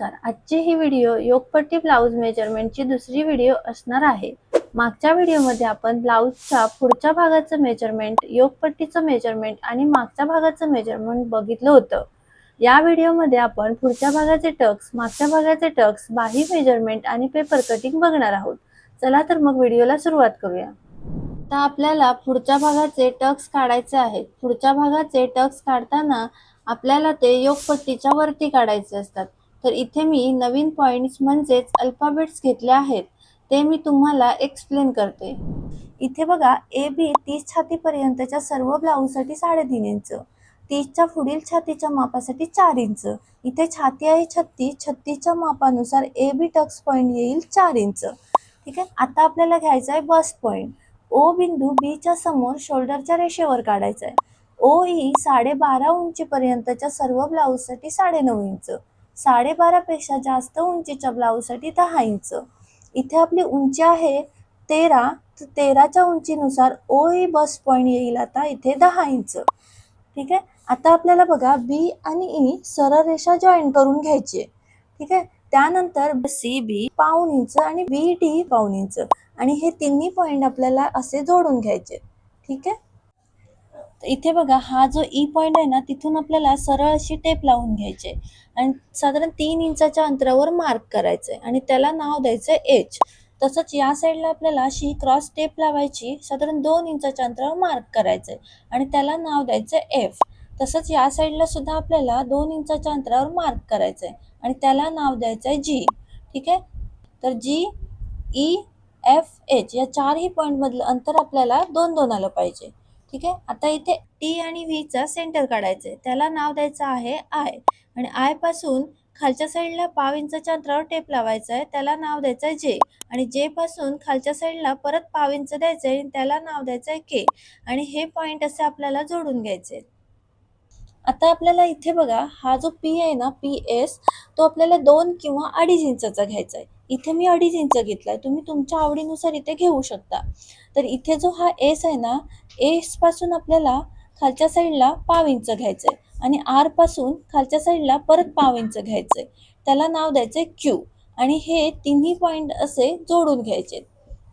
नमस्कार. आजची ही video Yogapatti blouse मेजरमेंटची दुसरी व्हिडिओ असणार आहे. मागच्या व्हिडिओमध्ये आपण ब्लाऊजच्या पुढच्या भागाचं मेजरमेंट योगपट्टीचं मेजरमेंट आणि मागच्या भागाचं मेजरमेंट बघितलं होतं. या व्हिडिओमध्ये आपण पुढच्या भागाचे टक्स मागच्या भागाचे टक्स बाही मेजरमेंट आणि पेपर कटिंग बघणार आहोत. चला तर मग व्हिडिओला सुरुवात करूया. आता आपल्याला पुढच्या भागाचे टक्स काढायचे आहेत. पुढच्या भागाचे टक्स काढताना आपल्याला ते योगपट्टीच्या वरती काढायचे असतात. तर इथे मी नवीन पॉइंट्स म्हणजेच अल्फाबेट्स घेतले आहेत. ते मी तुम्हाला एक्सप्लेन करते. इथे बघा ए बी तीस छातीपर्यंतच्या सर्व ब्लाऊजसाठी साडेतीन इंच. तीसच्या पुढील छातीच्या मापासाठी चार इंच. इथे छाती आहे छत्तीस छत्तीसच्या मापानुसार ए बी टक्स पॉईंट येईल चार इंच. ठीक आहे? आता आपल्याला घ्यायचा आहे बस्ट पॉईंट ओ बिंदू बीच्या समोर शोल्डरच्या रेषेवर काढायचा आहे. ओ ई साडेबारा उंचीपर्यंतच्या सर्व ब्लाऊजसाठी साडेनऊ इंच. साडेबारापेक्षा जास्त उंचीच्या ब्लाऊजसाठी दहा इंच इथे आपली उंची आहे तेरा तर तेराच्या उंचीनुसार ओ ई बस पॉईंट येईल आता इथे दहा इंच ठीक आहे? आता आपल्याला बघा बी आणि ई सरळ रेषा जॉईन करून घ्यायची. आहे ठीक आहे? त्यानंतर सी बी पाऊन इंच आणि बी डी पाऊन इंच. आणि हे तिन्ही पॉईंट आपल्याला असे जोडून घ्यायचे. ठीक आहे? इथे बघा हा जो e ई पॉईंट आहे ना तिथून आपल्याला सरळ अशी टेप लावून घ्यायची आणि साधारण तीन इंचाच्या अंतरावर मार्क करायचंय. आणि त्याला नाव द्यायचं एच तसंच या साईडला आपल्याला अशी क्रॉस टेप लावायची साधारण दोन इंचाच्या अंतरावर मार्क करायचंय. आणि त्याला नाव द्यायचं एफ तसंच या साईडला सुद्धा आपल्याला दोन इंचाच्या अंतरावर मार्क करायचंय. आणि त्याला नाव द्यायचं आहे जी ठीक आहे? तर जी ई एफ एच या चारही पॉईंटमधलं अंतर आपल्याला दोन दोन आलं पाहिजे. ठीक आहे? आता इथे टी आणि व्हीचा सेंटर काढायचं आहे त्याला नाव द्यायचं आहे आय आणि आयपासून खालच्या साईडला पाव इंचाच्या अंतरावर टेप लावायचं आहे त्याला नाव द्यायचं आहे जे आणि जे पासून खालच्या साईडला परत पाव इंच द्यायचं आहे त्याला नाव द्यायचं आहे के आणि हे पॉईंट असे आपल्याला जोडून घ्यायचे. आता आपल्याला इथे बघा हा जो पी आहे ना पी एस तो आपल्याला दोन किंवा अडीच इंचाचा घ्यायचा आहे इथे मी अडीच इंच घेतलाय. तुम्ही तुमच्या आवडीनुसार इथे घेऊ शकता. तर इथे जो हा एस आहे ना एसपासून आपल्याला खालच्या साईडला पाव इंच घ्यायचं आहे आणि आरपासून खालच्या साईडला परत पाव इंच घ्यायचं आहे त्याला नाव द्यायचंय क्यू आणि हे तिन्ही पॉइंट असे जोडून घ्यायचे.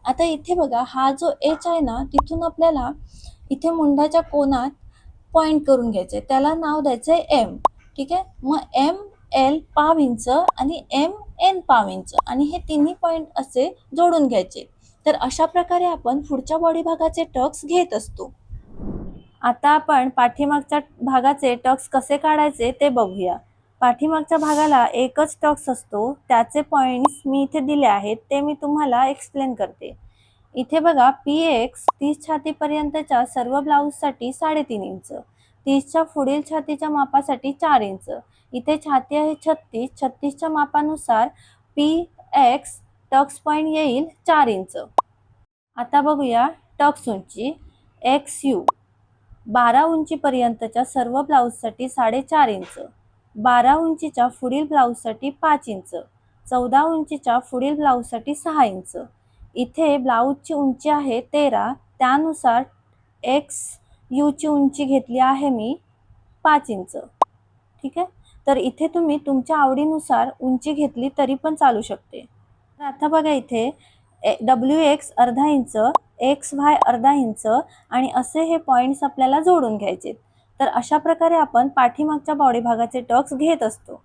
आता इथे बघा हा जो एच आहे ना तिथून आपल्याला इथे मुंडाच्या कोनात पॉइंट करून घ्यायचे त्याला नाव द्यायचंय एम ठीक आहे? मग एम एल पाव इंच आणि एम एन पाव इंच आणि हे तिन्ही पॉइंट असे जोडून घ्यायचे. तर अशा प्रकारे आपण पुढच्या बॉडी भागाचे टक्स घेत असतो. आता आपण पाठीमागच्या भागाचे टक्स कसे काढायचे ते बघूया. पाठीमागच्या भागाला एकच टक्स असतो. त्याचे पॉईंट्स मी इथे दिले आहेत ते मी तुम्हाला एक्सप्लेन करते. इथे बघा पी एक्स तीस छातीपर्यंतच्या सर्व ब्लाऊजसाठी साडेतीन इंच. तीसच्या पुढील छातीच्या मापासाठी चार इंच. इथे छाती आहे छत्तीस. छत्तीसच्या मापानुसार पी एक्स टक्स पॉईंट येईल चार इंच. आता बघूया टक्स उंची एक्स यू बारा उंचीपर्यंतच्या सर्व ब्लाऊजसाठी साडेचार इंच बारा उंचीच्या पुढील ब्लाऊजसाठी पाच इंच चौदा उंचीच्या पुढील ब्लाऊजसाठी सहा इंच. इथे ब्लाऊजची उंची आहे तेरा त्यानुसार एक्स यूची उंची घेतली आहे मी पाच इंच. ठीक आहे? तर इथे तुम्ही तुमच्या आवडीनुसार उंची घेतली तरी पण चालू शकते. तर आता बघा इथे डब्ल्यू एक्स अर्धा इंच एक्स वाय अर्धा इंच आणि असे हे पॉईंट्स आपल्याला जोडून घ्यायचे. तर अशा प्रकारे आपण पाठीमागच्या बॉडी भागाचे टक्स घेत असतो.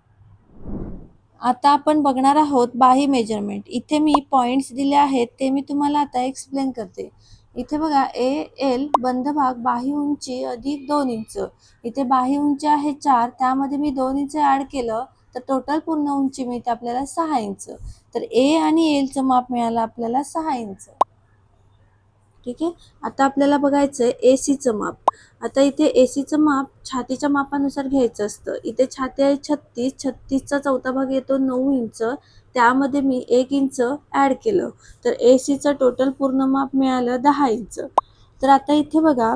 आता आपण बघणार आहोत बाही मेजरमेंट इथे मी पॉईंट्स दिले आहेत ते मी तुम्हाला आता एक्सप्लेन करते. इथे बघा ए एल बंद भाग बाही उंची अधिक दोन इंच. इथे बाही उंची आहे चार त्यामध्ये मी दोन इंच ॲड केलं. तर टोटल पूर्ण उंची मिळते आपल्याला सहा इंच. तर ए आणि एलचं माप मिळालं आपल्याला सहा इंच. ठीक आहे? आता आपल्याला बघायचं आहे ए सीचं माप. आता इथे ए सीचं माप छातीच्या मापानुसार घ्यायचं असतं. इथे छाती आहे छत्तीस छत्तीसचा चौथा भाग येतो नऊ इंच. त्यामध्ये मी एक इंच ॲड केलं. तर ए सीचं टोटल पूर्ण माप मिळालं दहा इंच. तर आता इथे बघा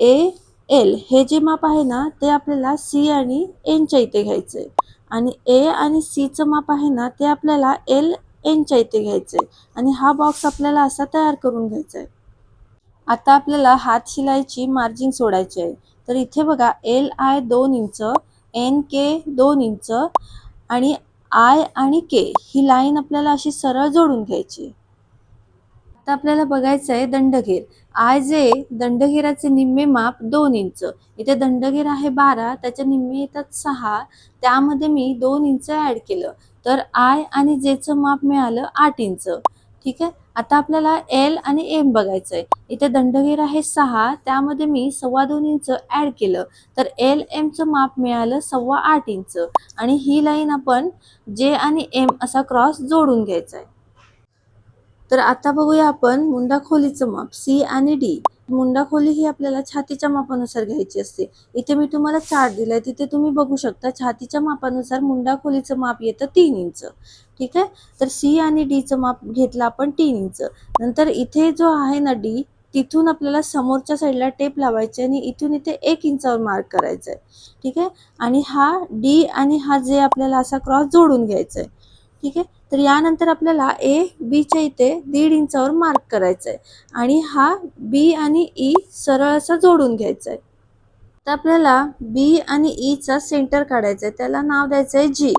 ए एल हे जे माप आहे ना ते आपल्याला सी आणि एनच्या इथे घ्यायचं. आहे आणि ए आणि सीचं माप आहे ना ते आपल्याला एल एनच्या इथे घ्यायचं. आहे आणि हा बॉक्स आपल्याला असा तयार करून घ्यायचा आहे. आता आपल्याला हात शिलाईची मार्जिन सोडायची आहे. तर इथे बघा एल आय दोन इंच एन के दोन इंच आणि आय आणि के ही लाईन आपल्याला अशी सरळ जोडून घ्यायची. आता आपल्याला बघायचं आहे दंडघेर. आय जे दंडघेराचे निम्मे माप दोन इंच. इथे दंडघेर आहे बारा त्याच्या निम्मे येतात सहा. त्यामध्ये मी दोन इंच ऍड केलं. तर आय आणि जेचं माप मिळालं आठ इंच. ठीक आहे? आता आपल्याला एल आणि एम बघायचं आहे इथे दंडघेर आहे सहा त्यामध्ये मी सव्वा दोन इंच ऍड केलं. तर एल एमचं माप मिळालं सव्वा आठ इंच. आणि ही लाईन आपण जे आणि एम असा क्रॉस जोडून घ्यायचा आहे तर आता बघूया आपण मुंडा खोलीचं माप सी आणि डी मुंडा खोली ही आपल्याला छातीच्या मापानुसार घ्यायची असते. इथे मी तुम्हाला चार्ट दिलाय. तिथे तुम्ही बघू शकता छातीच्या मापानुसार मुंडा खोलीचं माप येतं तीन इंच. ठीक आहे? तर सी आणि डीचं माप घेतलं आपण तीन इंच. नंतर इथे जो आहे ना डी तिथून आपल्याला समोरच्या साईडला टेप लावायची आणि इथून इथे एक इंचावर मार्क करायचा आहे ठीक आहे? आणि हा डी आणि हा जे आपल्याला असा क्रॉस जोडून घ्यायचा आहे ठीक आहे? तर यानंतर आपल्याला ए बीच्या इथे दीड इंचावर मार्क करायचा आहे आणि हा बी आणि ई सरळ असा जोडून घ्यायचा आहे तर आपल्याला बी आणि e ईचा सेंटर काढायचा आहे त्याला नाव द्यायचं आहे जी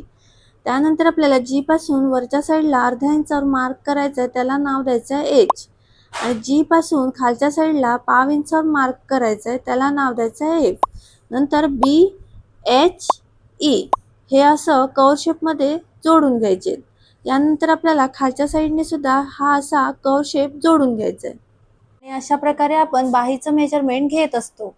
त्यानंतर आपल्याला जी पासून वरच्या साईडला अर्ध्या इंचावर मार्क करायचं आहे त्याला नाव द्यायचं आहे एच आणि जी पासून खालच्या साईडला पाव इंचावर मार्क करायचं आहे त्याला नाव द्यायचं आहे एफ नंतर बी एच ई हे असं कवर शेपमध्ये जोडून घ्यायचे. यानंतर आपल्याला खालच्या साईडने सुद्धा हा असा कव शेप जोडून घ्यायचा आहे आणि अशा प्रकारे आपण बाहीचं मेजरमेंट घेत असतो.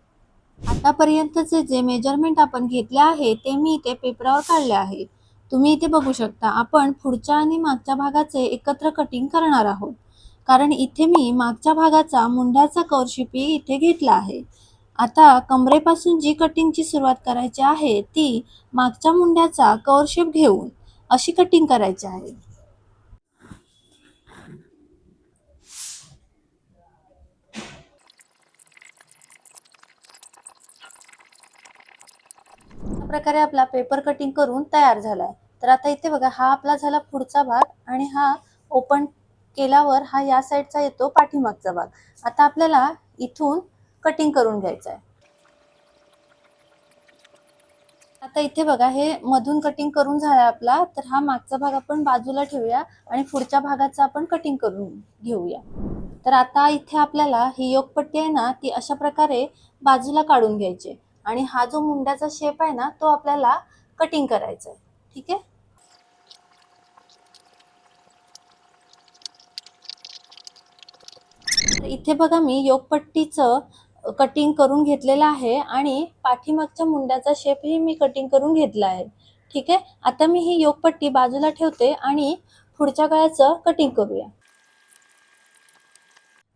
आतापर्यंतचे जे मेजरमेंट आपण घेतले आहे ते मी इथे पेपरावर काढले आहे. तुम्ही इथे बघू शकता आपण पुढच्या आणि मागच्या भागाचे एकत्र कटिंग करणार आहोत. कारण इथे मी मागच्या भागाचा मुंड्याचा कौरशिपी इथे घेतला आहे. आता कमरेपासून जी कटिंगची सुरुवात करायची आहे ती मागच्या मुंड्याचा कौरशेप घेऊन. अशी कटिंग करायची आहे. अशा प्रकारे आपला पेपर कटिंग करून तयार झालाय. तर आता इथे बघा हा आपला झाला पुढचा भाग आणि हा ओपन केल्यावर हा या साईडचा येतो पाठीमागचा भाग. आता आपल्याला इथून कटिंग करून घ्यायचा आहे आता इथे बघा हे मधून कटिंग करून झालाय आपला. तर हा मागचा भाग आपण बाजूला ठेवूया आणि पुढच्या भागाचं आपण कटिंग करून घेऊया. तर आता इथे आपल्याला ही योगपट्टी आहे ना ती अशा प्रकारे बाजूला काढून घ्यायची आणि हा जो मुंड्याचा शेप आहे ना तो आपल्याला कटिंग करायचा आहे. ठीक आहे? इथे बघा मी योगपट्टीचं कटिंग करून घेतलेलं आहे आणि पाठीमागच्या मुंड्याचा शेपही मी कटिंग करून घेतला आहे. ठीक आहे? आता मी ही योगपट्टी बाजूला ठेवते आणि पुढच्या गळ्याचं कटिंग करूया.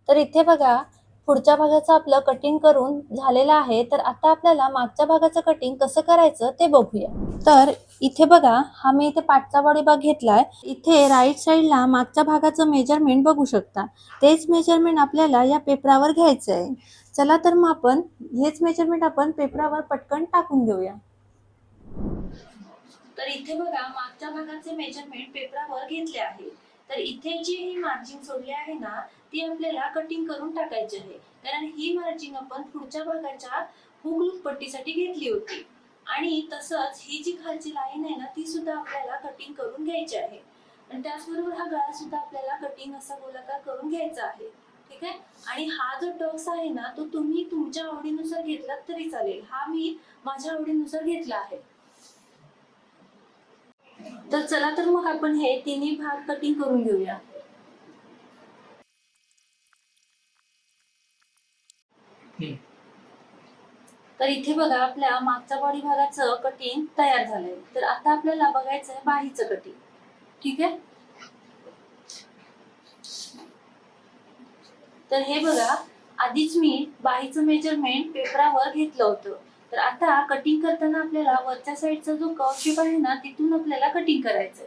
तर इथे बघा पुढच्या भागाचं आपलं कटिंग करून झालेलं आहे. तर आता आपल्याला मागच्या भागाचं कटिंग कसं करायचं ते बघूया. तर इथे बघा हा मी इथे पाठचा बॉडी भाग घेतलाय. इथे राईट साईडला मागच्या भागाचं मेजरमेंट बघू शकता. तेच मेजरमेंट आपल्याला या पेपरावर घ्यायचं आहे चला तर मग आपण हेच मेजरमेंट आपण पेपरावर पटकन टाकून घेऊया. तर इथे बघा मागच्या भागाचे मेजरमेंट पेपरावर घेतले आहे. तर इथे जी ही मार्जिन सोडली आहे ना ती आपल्याला कटिंग करून टाकायची आहे. कारण ही मार्जिन आपण पुढच्या भागाच्या हुक पट्टीसाठी घेतली होती. आणि तसंच ही जी खालची लाईन आहे ना ती सुद्धा आपल्याला कटिंग करून घ्यायची आहे. आणि त्याचबरोबर हा गळा सुद्धा आपल्याला कटिंग असा गोलाकार करून घ्यायचा आहे. ठीक आहे? आणि हा जो टक्स आहे ना तो तुम्ही तुमच्या आवडीनुसार घेतला तरी चालेल. हा मी माझ्या आवडीनुसार घेतला आहे. तर चला तर मग आपण हे तिन्ही भाग कटिंग करून घेऊया. तर इथे बघा आपल्या मागच्या बॉडी भागाचं कटिंग तयार झालंय. तर आता आपल्याला बघायचं आहे बाहीचं कटिंग. ठीक आहे? तर हे बघा आधीच मी बाहीचं मेजरमेंट पेपरावर घेतलं होतं. तर आता कटिंग करताना आपल्याला वरच्या साईडचा जो कवशिप आहे ना तिथून आपल्याला कटिंग करायचं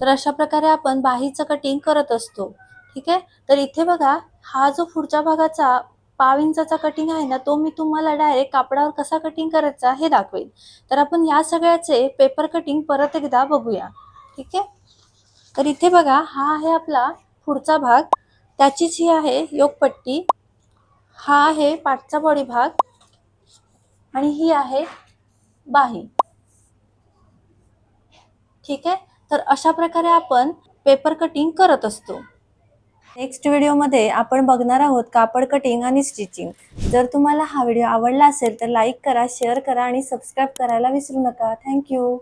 तर अशा प्रकारे आपण बाहीचं कटिंग करत असतो. ठीक आहे? तर इथे बघा हा जो पुढच्या भागाचा पाव इंचाचा कटिंग आहे ना तो मी तुम्हाला डायरेक्ट कापडावर कसा कटिंग करायचा हे दाखवेल तर आपण या सगळ्याचे पेपर कटिंग परत एकदा बघूया. ठीक आहे? तर इथे बघा हा आहे आपला पुढचा भाग. त्याचीच ही आहे योगपट्टी. हा आहे पाठचा बॉडी भाग. आणि ही आहे बाही. ठीक आहे? तर अशा प्रकारे आपण पेपर कटिंग करत असतो. नेक्स्ट व्हिडिओमध्ये आपण बघणार आहोत कापड कटिंग आणि स्टिचिंग जर तुम्हाला हा व्हिडिओ आवडला असेल तर लाईक करा शेअर करा आणि सबस्क्राईब करायला विसरू नका. थँक्यू